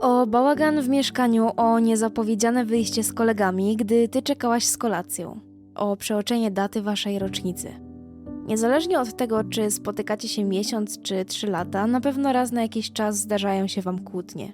O bałagan w mieszkaniu, o niezapowiedziane wyjście z kolegami, gdy ty czekałaś z kolacją, o przeoczenie daty waszej rocznicy. Niezależnie od tego, czy spotykacie się miesiąc czy trzy lata, na pewno raz na jakiś czas zdarzają się wam kłótnie.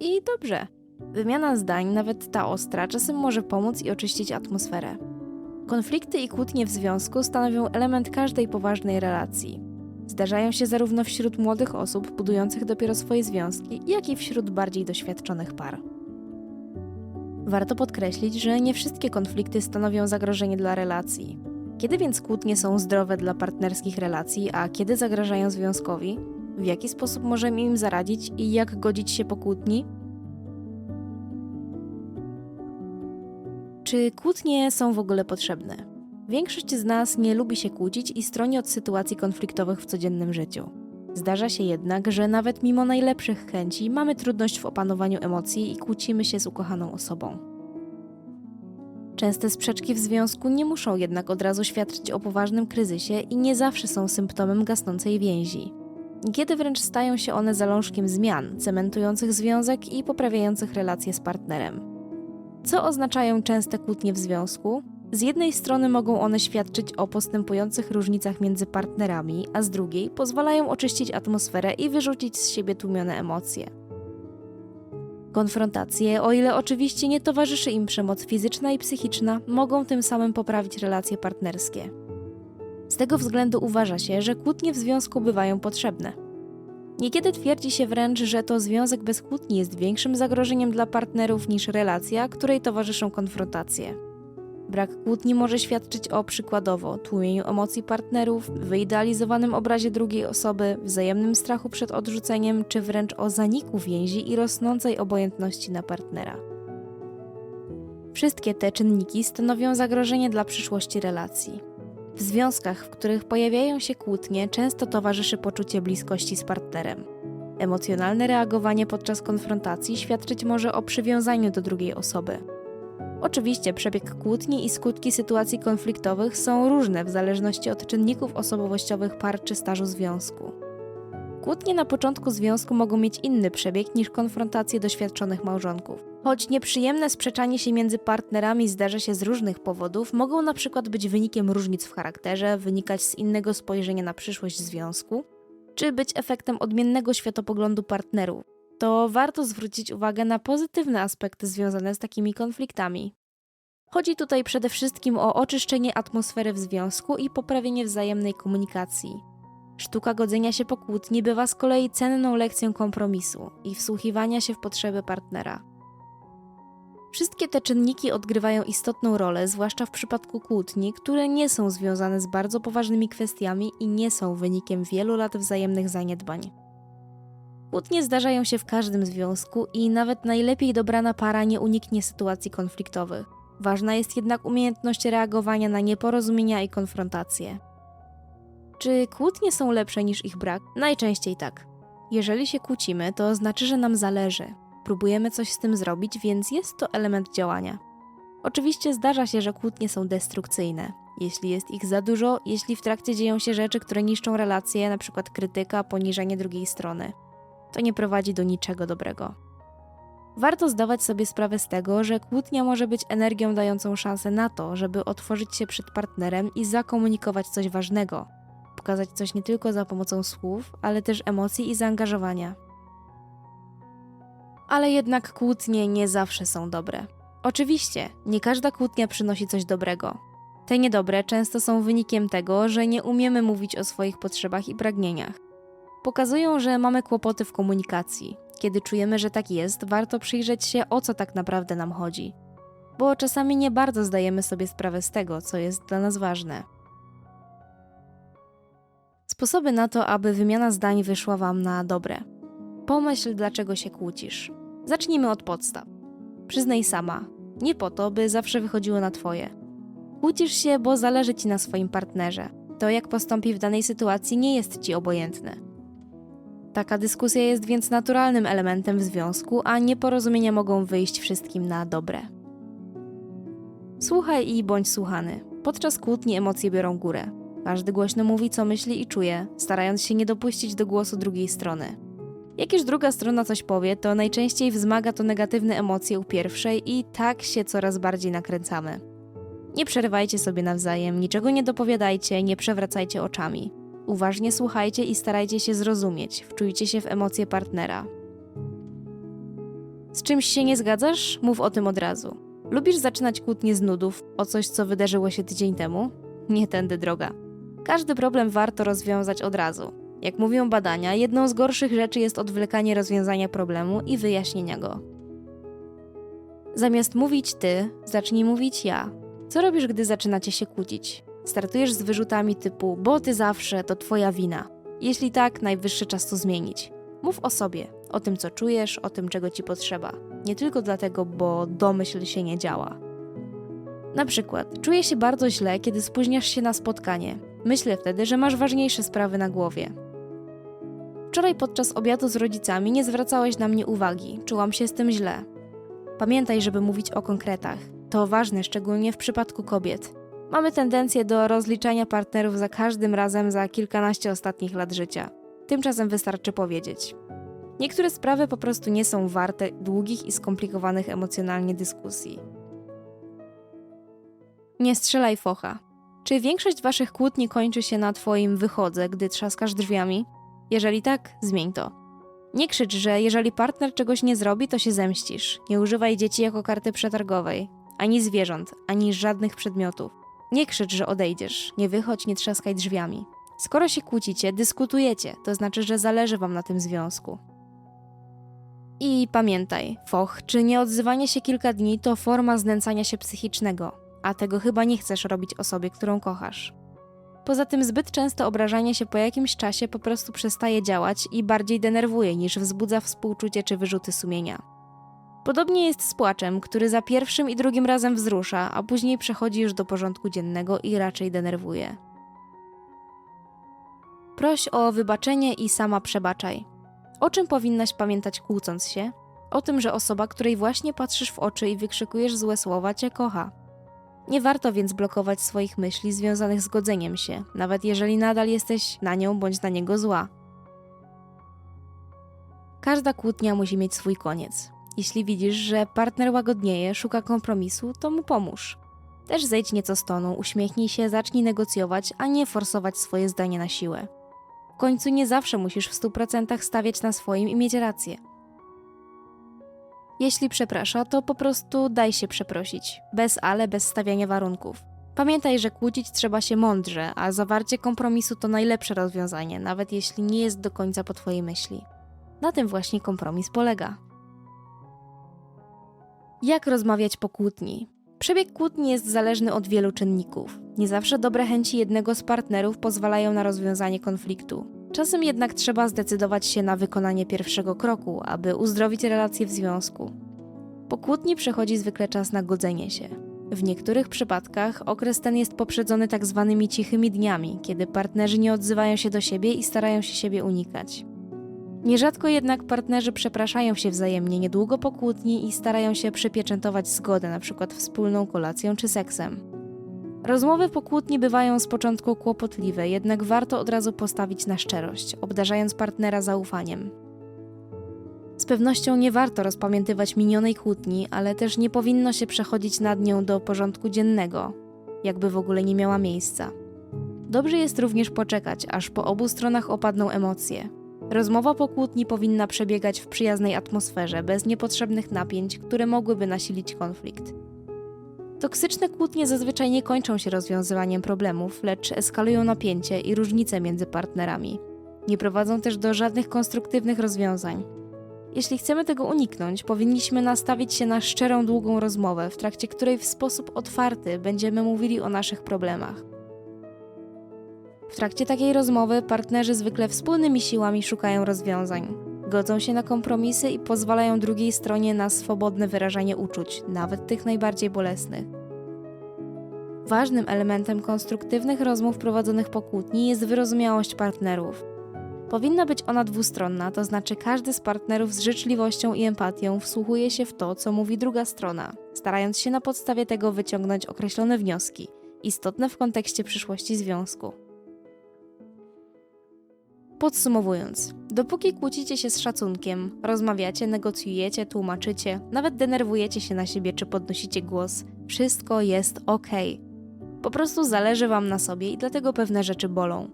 I dobrze. Wymiana zdań, nawet ta ostra, czasem może pomóc i oczyścić atmosferę. Konflikty i kłótnie w związku stanowią element każdej poważnej relacji. Zdarzają się zarówno wśród młodych osób budujących dopiero swoje związki, jak i wśród bardziej doświadczonych par. Warto podkreślić, że nie wszystkie konflikty stanowią zagrożenie dla relacji. Kiedy więc kłótnie są zdrowe dla partnerskich relacji, a kiedy zagrażają związkowi? W jaki sposób możemy im zaradzić i jak godzić się po kłótni? Czy kłótnie są w ogóle potrzebne? Większość z nas nie lubi się kłócić i stroni od sytuacji konfliktowych w codziennym życiu. Zdarza się jednak, że nawet mimo najlepszych chęci mamy trudność w opanowaniu emocji i kłócimy się z ukochaną osobą. Częste sprzeczki w związku nie muszą jednak od razu świadczyć o poważnym kryzysie i nie zawsze są symptomem gasnącej więzi. Kiedy wręcz stają się one zalążkiem zmian, cementujących związek i poprawiających relacje z partnerem. Co oznaczają częste kłótnie w związku? Z jednej strony mogą one świadczyć o postępujących różnicach między partnerami, a z drugiej pozwalają oczyścić atmosferę i wyrzucić z siebie tłumione emocje. Konfrontacje, o ile oczywiście nie towarzyszy im przemoc fizyczna i psychiczna, mogą tym samym poprawić relacje partnerskie. Z tego względu uważa się, że kłótnie w związku bywają potrzebne. Niekiedy twierdzi się wręcz, że to związek bez kłótni jest większym zagrożeniem dla partnerów niż relacja, której towarzyszą konfrontacje. Brak kłótni może świadczyć o przykładowo tłumieniu emocji partnerów, wyidealizowanym obrazie drugiej osoby, wzajemnym strachu przed odrzuceniem, czy wręcz o zaniku więzi i rosnącej obojętności na partnera. Wszystkie te czynniki stanowią zagrożenie dla przyszłości relacji. W związkach, w których pojawiają się kłótnie, często towarzyszy poczucie bliskości z partnerem. Emocjonalne reagowanie podczas konfrontacji świadczyć może o przywiązaniu do drugiej osoby. Oczywiście przebieg kłótni i skutki sytuacji konfliktowych są różne w zależności od czynników osobowościowych par czy stażu związku. Kłótnie na początku związku mogą mieć inny przebieg niż konfrontacje doświadczonych małżonków. Choć nieprzyjemne sprzeczanie się między partnerami zdarza się z różnych powodów, mogą na przykład być wynikiem różnic w charakterze, wynikać z innego spojrzenia na przyszłość związku, czy być efektem odmiennego światopoglądu partnerów, to warto zwrócić uwagę na pozytywne aspekty związane z takimi konfliktami. Chodzi tutaj przede wszystkim o oczyszczenie atmosfery w związku i poprawienie wzajemnej komunikacji. Sztuka godzenia się po kłótni bywa z kolei cenną lekcją kompromisu i wsłuchiwania się w potrzeby partnera. Wszystkie te czynniki odgrywają istotną rolę, zwłaszcza w przypadku kłótni, które nie są związane z bardzo poważnymi kwestiami i nie są wynikiem wielu lat wzajemnych zaniedbań. Kłótnie zdarzają się w każdym związku i nawet najlepiej dobrana para nie uniknie sytuacji konfliktowych. Ważna jest jednak umiejętność reagowania na nieporozumienia i konfrontacje. Czy kłótnie są lepsze niż ich brak? Najczęściej tak. Jeżeli się kłócimy, to znaczy, że nam zależy. Próbujemy coś z tym zrobić, więc jest to element działania. Oczywiście zdarza się, że kłótnie są destrukcyjne. Jeśli jest ich za dużo, jeśli w trakcie dzieją się rzeczy, które niszczą relacje, np. krytyka, poniżenie drugiej strony to nie prowadzi do niczego dobrego. Warto zdawać sobie sprawę z tego, że kłótnia może być energią dającą szansę na to, żeby otworzyć się przed partnerem i zakomunikować coś ważnego, pokazać coś nie tylko za pomocą słów, ale też emocji i zaangażowania. Ale jednak kłótnie nie zawsze są dobre. Oczywiście, nie każda kłótnia przynosi coś dobrego. Te niedobre często są wynikiem tego, że nie umiemy mówić o swoich potrzebach i pragnieniach pokazują, że mamy kłopoty w komunikacji. Kiedy czujemy, że tak jest, warto przyjrzeć się, o co tak naprawdę nam chodzi. Bo czasami nie bardzo zdajemy sobie sprawę z tego, co jest dla nas ważne. Sposoby na to, aby wymiana zdań wyszła Wam na dobre. Pomyśl, dlaczego się kłócisz. Zacznijmy od podstaw. Przyznaj sama, nie po to, by zawsze wychodziło na Twoje. Kłócisz się, bo zależy Ci na swoim partnerze. To, jak postąpi w danej sytuacji, nie jest Ci obojętne. Taka dyskusja jest więc naturalnym elementem w związku, a nieporozumienia mogą wyjść wszystkim na dobre. Słuchaj i bądź słuchany. Podczas kłótni emocje biorą górę. Każdy głośno mówi, co myśli i czuje, starając się nie dopuścić do głosu drugiej strony. Jak już druga strona coś powie, to najczęściej wzmaga to negatywne emocje u pierwszej i tak się coraz bardziej nakręcamy. Nie przerywajcie sobie nawzajem, niczego nie dopowiadajcie, nie przewracajcie oczami. Uważnie słuchajcie i starajcie się zrozumieć, wczujcie się w emocje partnera. Z czymś się nie zgadzasz? Mów o tym od razu. Lubisz zaczynać kłótnie z nudów o coś, co wydarzyło się tydzień temu? Nie tędy droga. Każdy problem warto rozwiązać od razu. Jak mówią badania, jedną z gorszych rzeczy jest odwlekanie rozwiązania problemu i wyjaśnienia go. Zamiast mówić ty, zacznij mówić ja. Co robisz, gdy zaczynacie się kłócić? Startujesz z wyrzutami typu, bo ty zawsze, to twoja wina. Jeśli tak, najwyższy czas to zmienić. Mów o sobie, o tym, co czujesz, o tym, czego ci potrzeba. Nie tylko dlatego, bo domyśl się nie działa. Na przykład, czuję się bardzo źle, kiedy spóźniasz się na spotkanie. Myślę wtedy, że masz ważniejsze sprawy na głowie. Wczoraj podczas obiadu z rodzicami nie zwracałeś na mnie uwagi, czułam się z tym źle. Pamiętaj, żeby mówić o konkretach. To ważne, szczególnie w przypadku kobiet. Mamy tendencję do rozliczania partnerów za każdym razem za kilkanaście ostatnich lat życia. Tymczasem wystarczy powiedzieć. Niektóre sprawy po prostu nie są warte długich i skomplikowanych emocjonalnie dyskusji. Nie strzelaj focha. Czy większość waszych kłótni kończy się na twoim wychodzę, gdy trzaskasz drzwiami? Jeżeli tak, zmień to. Nie krzycz, że jeżeli partner czegoś nie zrobi, to się zemścisz. Nie używaj dzieci jako karty przetargowej, ani zwierząt, ani żadnych przedmiotów. Nie krzycz, że odejdziesz. Nie wychodź, nie trzaskaj drzwiami. Skoro się kłócicie, dyskutujecie, to znaczy, że zależy wam na tym związku. I pamiętaj, foch, czy nieodzywanie się kilka dni to forma znęcania się psychicznego, a tego chyba nie chcesz robić osobie, którą kochasz. Poza tym zbyt często obrażanie się po jakimś czasie po prostu przestaje działać i bardziej denerwuje niż wzbudza współczucie czy wyrzuty sumienia. Podobnie jest z płaczem, który za pierwszym i drugim razem wzrusza, a później przechodzi już do porządku dziennego i raczej denerwuje. Proś o wybaczenie i sama przebaczaj. O czym powinnaś pamiętać kłócąc się? O tym, że osoba, której właśnie patrzysz w oczy i wykrzykujesz złe słowa, cię kocha. Nie warto więc blokować swoich myśli związanych z godzeniem się, nawet jeżeli nadal jesteś na nią bądź na niego zła. Każda kłótnia musi mieć swój koniec. Jeśli widzisz, że partner łagodnieje, szuka kompromisu, to mu pomóż. Też zejdź nieco z tonu, uśmiechnij się, zacznij negocjować, a nie forsować swoje zdanie na siłę. W końcu nie zawsze musisz w 100% stawiać na swoim i mieć rację. Jeśli przeprasza, to po prostu daj się przeprosić, bez ale, bez stawiania warunków. Pamiętaj, że kłócić trzeba się mądrze, a zawarcie kompromisu to najlepsze rozwiązanie, nawet jeśli nie jest do końca po Twojej myśli. Na tym właśnie kompromis polega. Jak rozmawiać po kłótni? Przebieg kłótni jest zależny od wielu czynników. Nie zawsze dobre chęci jednego z partnerów pozwalają na rozwiązanie konfliktu. Czasem jednak trzeba zdecydować się na wykonanie pierwszego kroku, aby uzdrowić relacje w związku. Po kłótni przychodzi zwykle czas na godzenie się. W niektórych przypadkach okres ten jest poprzedzony tak zwanymi cichymi dniami, kiedy partnerzy nie odzywają się do siebie i starają się siebie unikać. Nierzadko jednak partnerzy przepraszają się wzajemnie niedługo po kłótni i starają się przypieczętować zgodę, np. wspólną kolacją czy seksem. Rozmowy po kłótni bywają z początku kłopotliwe, jednak warto od razu postawić na szczerość, obdarzając partnera zaufaniem. Z pewnością nie warto rozpamiętywać minionej kłótni, ale też nie powinno się przechodzić nad nią do porządku dziennego, jakby w ogóle nie miała miejsca. Dobrze jest również poczekać, aż po obu stronach opadną emocje. Rozmowa po kłótni powinna przebiegać w przyjaznej atmosferze, bez niepotrzebnych napięć, które mogłyby nasilić konflikt. Toksyczne kłótnie zazwyczaj nie kończą się rozwiązywaniem problemów, lecz eskalują napięcie i różnice między partnerami. Nie prowadzą też do żadnych konstruktywnych rozwiązań. Jeśli chcemy tego uniknąć, powinniśmy nastawić się na szczerą, długą rozmowę, w trakcie której w sposób otwarty będziemy mówili o naszych problemach. W trakcie takiej rozmowy partnerzy zwykle wspólnymi siłami szukają rozwiązań. Godzą się na kompromisy i pozwalają drugiej stronie na swobodne wyrażanie uczuć, nawet tych najbardziej bolesnych. Ważnym elementem konstruktywnych rozmów prowadzonych po kłótni jest wyrozumiałość partnerów. Powinna być ona dwustronna, to znaczy każdy z partnerów z życzliwością i empatią wsłuchuje się w to, co mówi druga strona, starając się na podstawie tego wyciągnąć określone wnioski, istotne w kontekście przyszłości związku. Podsumowując, dopóki kłócicie się z szacunkiem, rozmawiacie, negocjujecie, tłumaczycie, nawet denerwujecie się na siebie czy podnosicie głos, wszystko jest ok. Po prostu zależy Wam na sobie i dlatego pewne rzeczy bolą.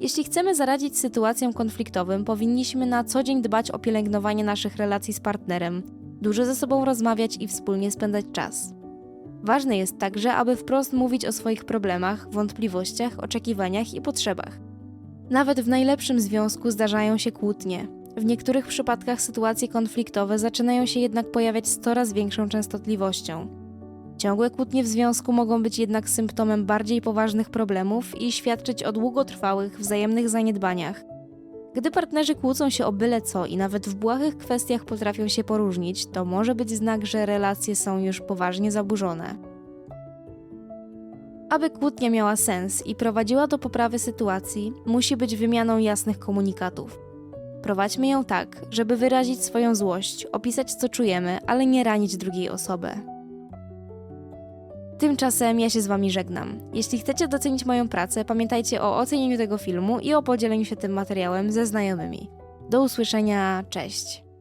Jeśli chcemy zaradzić sytuacjom konfliktowym, powinniśmy na co dzień dbać o pielęgnowanie naszych relacji z partnerem, dużo ze sobą rozmawiać i wspólnie spędzać czas. Ważne jest także, aby wprost mówić o swoich problemach, wątpliwościach, oczekiwaniach i potrzebach. Nawet w najlepszym związku zdarzają się kłótnie. W niektórych przypadkach sytuacje konfliktowe zaczynają się jednak pojawiać z coraz większą częstotliwością. Ciągłe kłótnie w związku mogą być jednak symptomem bardziej poważnych problemów i świadczyć o długotrwałych, wzajemnych zaniedbaniach. Gdy partnerzy kłócą się o byle co i nawet w błahych kwestiach potrafią się poróżnić, to może być znak, że relacje są już poważnie zaburzone. Aby kłótnia miała sens i prowadziła do poprawy sytuacji, musi być wymianą jasnych komunikatów. Prowadźmy ją tak, żeby wyrazić swoją złość, opisać co czujemy, ale nie ranić drugiej osoby. Tymczasem ja się z Wami żegnam. Jeśli chcecie docenić moją pracę, pamiętajcie o ocenieniu tego filmu i o podzieleniu się tym materiałem ze znajomymi. Do usłyszenia, cześć!